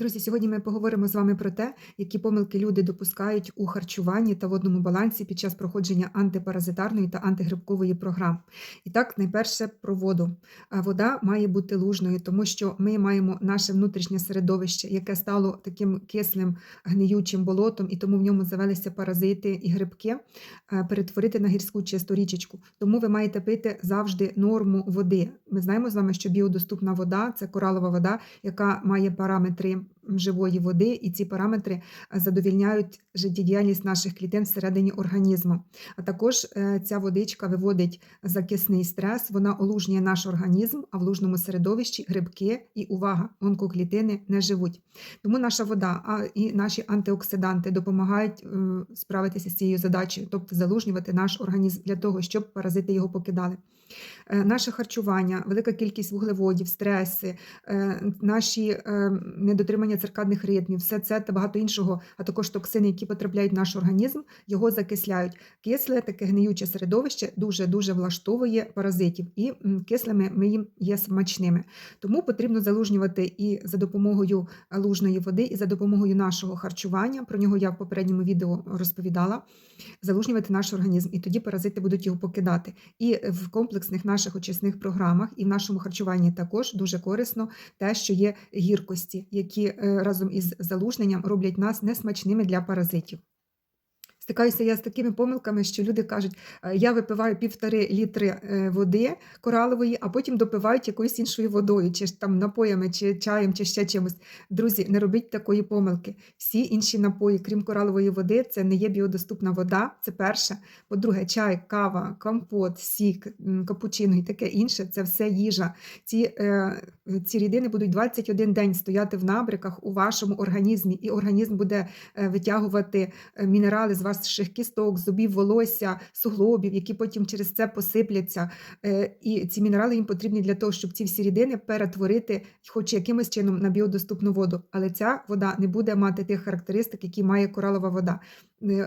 Друзі, сьогодні ми поговоримо з вами про те, які помилки люди допускають у харчуванні та водному балансі під час проходження антипаразитарної та антигрибкової програм. І так, найперше про воду. Вода має бути лужною, тому що ми маємо наше внутрішнє середовище, яке стало таким кислим гниючим болотом, і тому в ньому завелися паразити і грибки, е, перетворити на гірську чисту річечку. Тому ви маєте пити завжди норму води. Ми знаємо з вами, що біодоступна вода це коралова вода, яка має параметри живої води, і ці параметри задовільняють життєдіяльність наших клітин всередині організму. А також е, ця водичка виводить закисний стрес, вона олужнює наш організм, а в лужному середовищі грибки і увага, онкоклітини не живуть. Тому наша вода а і наші антиоксиданти допомагають е, справитися з цією задачею, тобто залужнювати наш організм для того, щоб паразити його покидали. Е, Наше харчування, велика кількість вуглеводів, стреси, е, наші е, недотримання циркадних ритмів, все це та багато іншого, а також токсини, які потрапляють в наш організм, його закисляють. Кисле, таке гниюче середовище дуже дуже влаштовує паразитів, і кислими ми їм є смачними. Тому потрібно залужнювати і за допомогою лужної води, і за допомогою нашого харчування. Про нього я в попередньому відео розповідала. Залужнювати наш організм, і тоді паразити будуть його покидати. І в комплексних наших очисних програмах і в нашому харчуванні також дуже корисно те, що є гіркості, які е, разом із залужненням роблять нас несмачними для паразитів. Стикаюся я з такими помилками, що люди кажуть, «Е, я випиваю півтори літри е, води коралової, а потім допивають якоюсь іншою водою, чи там напоями, чи чаєм, чи ще чимось. Друзі, не робіть такої помилки. Всі інші напої, крім коралової води, це не є біодоступна вода. Це перше. По-друге, чай, кава, компот, сік, капучино і таке інше це все їжа. Ці, е, ці рідини будуть 21 день стояти в набриках у вашому організмі, і організм буде витягувати мінерали з ваших кісток, зубів, волосся, суглобів, які потім через це посипляться. Е, І ці мінерали їм потрібні для того, щоб ці всі рідини перетворити хоч якимось чином на біодоступну воду. Але ця вода не буде мати тих характеристик, які має коралова вода.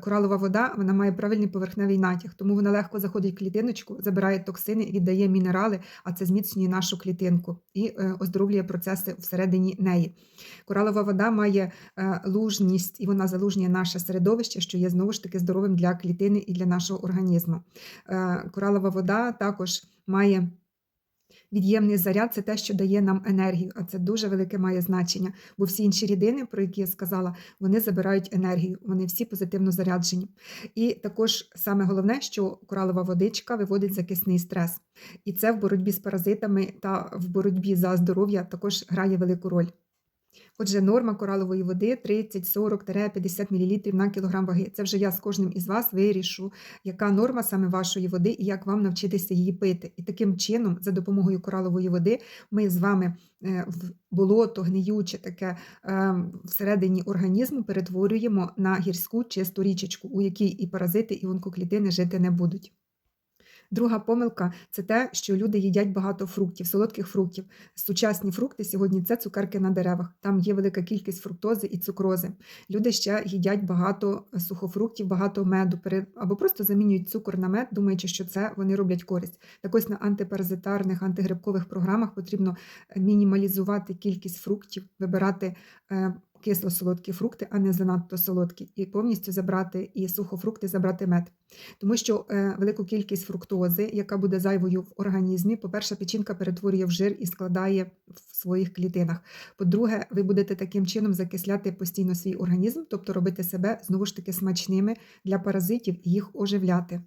Коралова вода вона має правильний поверхневий натяг, тому вона легко заходить в клітиночку, забирає токсини, віддає мінерали, а це зміцнює нашу клітинку і е, оздоровлює процеси всередині неї. Коралова вода має е, лужність і вона залужнює наше середовище, що є знову ж таки здоровим для клітини і для нашого організму. Е, Коралова вода також має. Від'ємний заряд це те, що дає нам енергію, а це дуже велике має значення, бо всі інші рідини, про які я сказала, вони забирають енергію, вони всі позитивно заряджені. І також саме головне, що коралова водичка виводить закисний стрес. І це в боротьбі з паразитами та в боротьбі за здоров'я також грає велику роль. Отже, норма коралової води 30-40-50 мл на кілограм ваги. Це вже я з кожним із вас вирішу, яка норма саме вашої води і як вам навчитися її пити. І таким чином, за допомогою коралової води, ми з вами е, в болото, гниюче таке е, всередині організму перетворюємо на гірську чисту річечку, у якій і паразити, і онкоклітини жити не будуть. Друга помилка це те, що люди їдять багато фруктів, солодких фруктів. Сучасні фрукти сьогодні це цукерки на деревах. Там є велика кількість фруктози і цукрози. Люди ще їдять багато сухофруктів, багато меду або просто замінюють цукор на мед, думаючи, що це вони роблять користь. Так ось на антипаразитарних, антигрибкових програмах потрібно мінімалізувати кількість фруктів, вибирати е, кисло-солодкі фрукти, а не занадто солодкі, і повністю забрати і сухофрукти, забрати мед. Тому що е, велику кількість фруктози, яка буде зайвою в організмі, по-перше, печінка перетворює в жир і складає в своїх клітинах. По-друге, ви будете таким чином закисляти постійно свій організм, тобто робити себе знову ж таки смачними для паразитів і їх оживляти.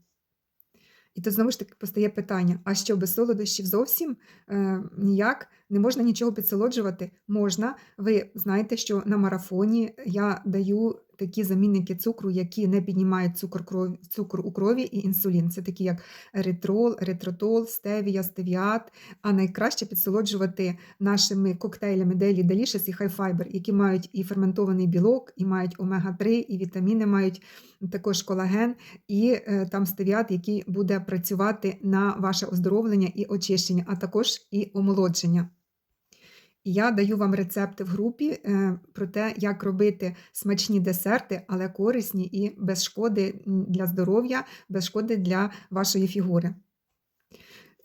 І тут знову ж таки постає питання: а що без солодощів зовсім е, ніяк не можна нічого підсолоджувати? Можна. Ви знаєте, що на марафоні я даю такі замінники цукру, які не піднімають цукор крові, цукор у крові і інсулін. Це такі, як еритрол, еритротол, стевія, стевіат. А найкраще підсолоджувати нашими коктейлями Daily Delicious і High Fiber, які мають і ферментований білок, і мають омега-3, і вітаміни мають також колаген, і е, там стевіат, який буде працювати на ваше оздоровлення і очищення, а також і омолодження. Я даю вам рецепти в групі е, про те, як робити смачні десерти, але корисні і без шкоди для здоров'я, без шкоди для вашої фігури.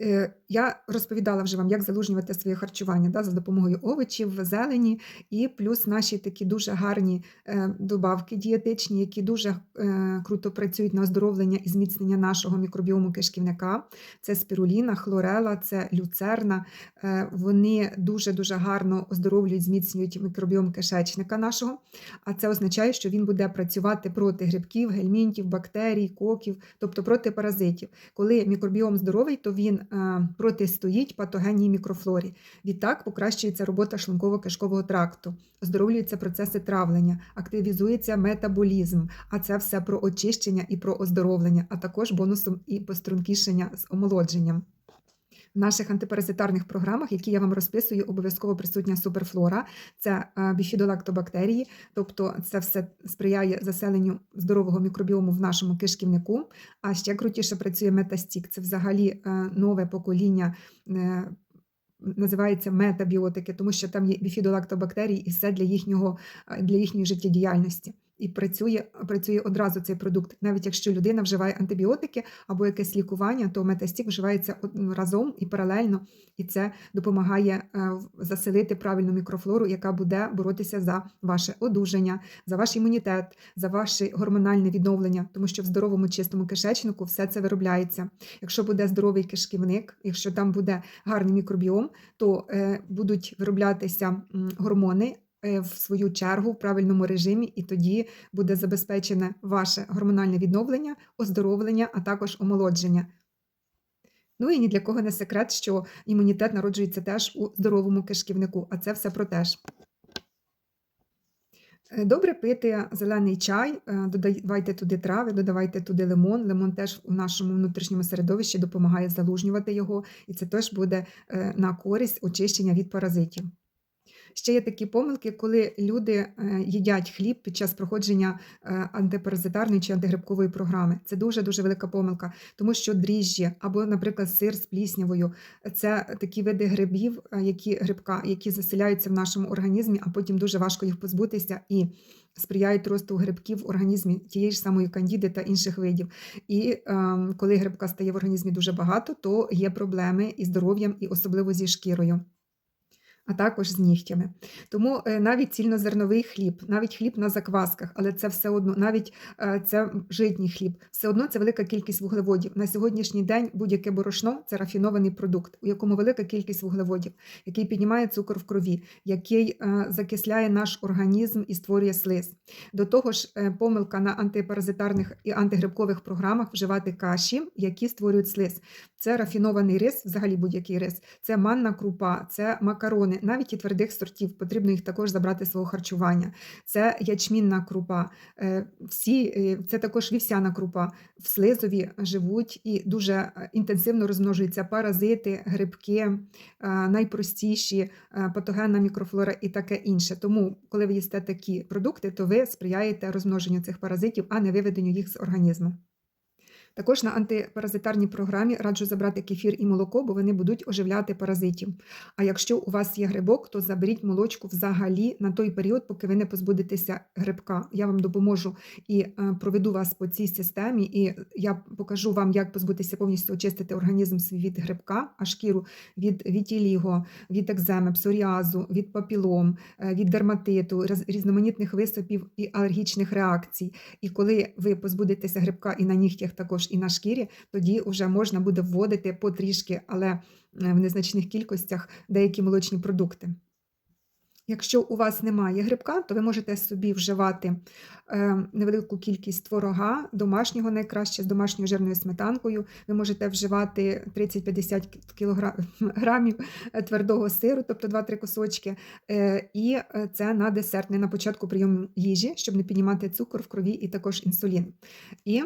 Е, я розповідала вже вам, як залужнювати своє харчування да, за допомогою овочів, зелені, і плюс наші такі дуже гарні е, добавки дієтичні, які дуже е, круто працюють на оздоровлення і зміцнення нашого мікробіому кишківника. Це спіруліна, хлорела, це люцерна. Вони дуже-дуже гарно оздоровлюють, зміцнюють мікробіом кишечника нашого. А це означає, що він буде працювати проти грибків, гельмінтів, бактерій, коків, тобто проти паразитів. Коли мікробіом здоровий, то він протистоїть патогенній мікрофлорі. Відтак покращується робота шлунково-кишкового тракту, оздоровлюються процеси травлення, активізується метаболізм, а це все про очищення і про оздоровлення, а також бонусом і пострункішення з омолодженням. Наших антипаразитарних програмах, які я вам розписую, обов'язково присутня суперфлора, це е, біфідолактобактерії, тобто це все сприяє заселенню здорового мікробіому в нашому кишківнику. А ще крутіше працює метастік. Це взагалі е, нове покоління. Е, називається метабіотики, тому що там є біфідолактобактерії і все для їхнього для їхньої життєдіяльності і працює працює одразу цей продукт. Навіть якщо людина вживає антибіотики або якесь лікування, то метастік вживається разом і паралельно, і це допомагає е, заселити правильну мікрофлору, яка буде боротися за ваше одужання, за ваш імунітет, за ваше гормональне відновлення, тому що в здоровому чистому кишечнику все це виробляється. Якщо буде здоровий кишківник, якщо там буде гарний мікробіом, то е, будуть вироблятися гормони. Е, в свою чергу в правильному режимі, і тоді буде забезпечене ваше гормональне відновлення, оздоровлення, а також омолодження. Ну і ні для кого не секрет, що імунітет народжується теж у здоровому кишківнику, а це все про теж. Е, добре пити зелений чай, е, додавайте туди трави, додавайте туди лимон. Лимон теж у нашому внутрішньому середовищі допомагає залужнювати його, і це теж буде на користь очищення від паразитів. Ще є такі помилки, коли люди е, їдять хліб під час проходження е, антипаразитарної чи антигрибкової програми. Це дуже-дуже велика помилка, тому що дріжджі або, наприклад, сир з пліснявою це такі види грибів, е, які грибка, які заселяються в нашому організмі, а потім дуже важко їх позбутися і сприяють росту грибків в організмі тієї ж самої кандіди та інших видів. І е, коли грибка стає в організмі дуже багато, то є проблеми із здоров'ям і особливо зі шкірою а також з нігтями. Тому е, навіть цільнозерновий хліб, навіть хліб на заквасках, але це все одно, навіть е, це житній хліб, все одно це велика кількість вуглеводів. На сьогоднішній день будь-яке борошно це рафінований продукт, у якому велика кількість вуглеводів, який піднімає цукор в крові, який е, закисляє наш організм і створює слиз. До того ж, помилка на антипаразитарних і антигрибкових програмах вживати каші, які створюють слиз. Це рафінований рис, взагалі будь-який рис, це манна крупа, це макарони, навіть і твердих сортів, потрібно їх також забрати з свого харчування. Це ячмінна крупа, е, всі, е, це також вівсяна крупа. В слизові живуть і дуже е, інтенсивно розмножуються паразити, грибки, найпростіші, патогенна мікрофлора і таке інше. Тому, коли ви їсте такі продукти, то ви сприяєте розмноженню цих паразитів, а не виведенню їх з організму. Також на антипаразитарній програмі раджу забрати кефір і молоко, бо вони будуть оживляти паразитів. А якщо у вас є грибок, то заберіть молочку взагалі на той період, поки ви не позбудетеся грибка. Я вам допоможу і е, проведу вас по цій системі, і я покажу вам, як позбутися повністю очистити організм свій від грибка, а шкіру від вітіліго, від екземи, псоріазу, від папілом, е, від дерматиту, різноманітних висипів і алергічних реакцій. І коли ви позбудетеся грибка і на нігтях також і на шкірі, тоді вже можна буде вводити потрішки, але е, в незначних кількостях деякі молочні продукти. Якщо у вас немає грибка, то ви можете собі вживати е, невелику кількість творога, домашнього найкраще з домашньою жирною сметанкою. Ви можете вживати 30-50 кг твердого сиру, тобто 2-3 кусочки. Е, і це на десерт, не на початку прийому їжі, щоб не піднімати цукор в крові і також інсулін. І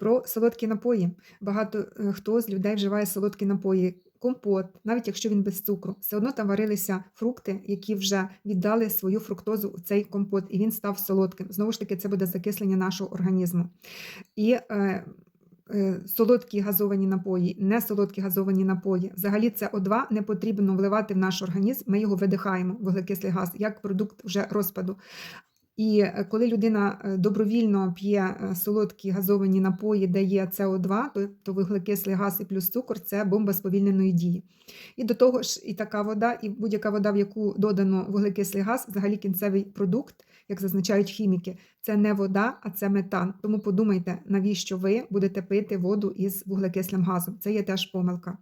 про солодкі напої. Багато е, хто з людей вживає солодкі напої, компот, навіть якщо він без цукру, все одно там варилися фрукти, які вже віддали свою фруктозу у цей компот, і він став солодким. Знову ж таки, це буде закислення нашого організму. І е, е, Солодкі газовані напої, не солодкі газовані напої. Взагалі, це О2 не потрібно вливати в наш організм, ми його видихаємо, вуглекислий газ, як продукт вже розпаду. І е, коли людина е, добровільно п'є е, солодкі газовані напої, де є СО2, тобто вуглекислий газ і плюс цукор, це бомба сповільненої дії. І до того ж, і така вода, і будь-яка вода, в яку додано вуглекислий газ, взагалі кінцевий продукт, як зазначають хіміки, це не вода, а це метан. Тому подумайте, навіщо ви будете пити воду із вуглекислим газом. Це є теж помилка.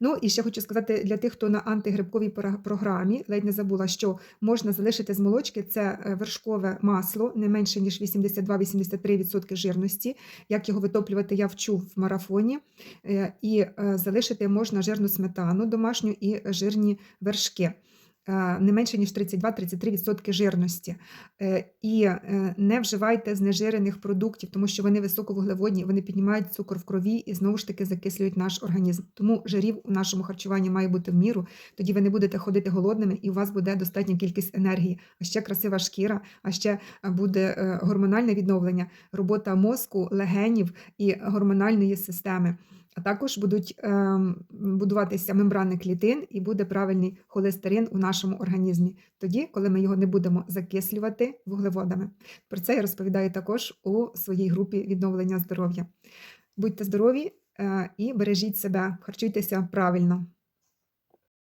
Ну і ще хочу сказати для тих, хто на антигрибковій програмі, ледь не забула, що можна залишити з молочки це вершкове масло, не менше ніж 82-83% жирності. Як його витоплювати, я вчу в марафоні. Е, І е, залишити можна жирну сметану домашню і жирні вершки. Е, Не менше ніж 32-33% жирності. Е, І е, не вживайте знежирених продуктів, тому що вони високовуглеводні, вони піднімають цукор в крові і знову ж таки закислюють наш організм. Тому жирів у нашому харчуванні має бути в міру. Тоді ви не будете ходити голодними, і у вас буде достатня кількість енергії, а ще красива шкіра, а ще буде гормональне відновлення, робота мозку, легенів і гормональної системи. А також будуть ем, будуватися мембрани клітин і буде правильний холестерин у нашому організмі. Тоді, коли ми його не будемо закислювати вуглеводами. Про це я розповідаю також у своїй групі відновлення здоров'я. Будьте здорові е, і бережіть себе, харчуйтеся правильно.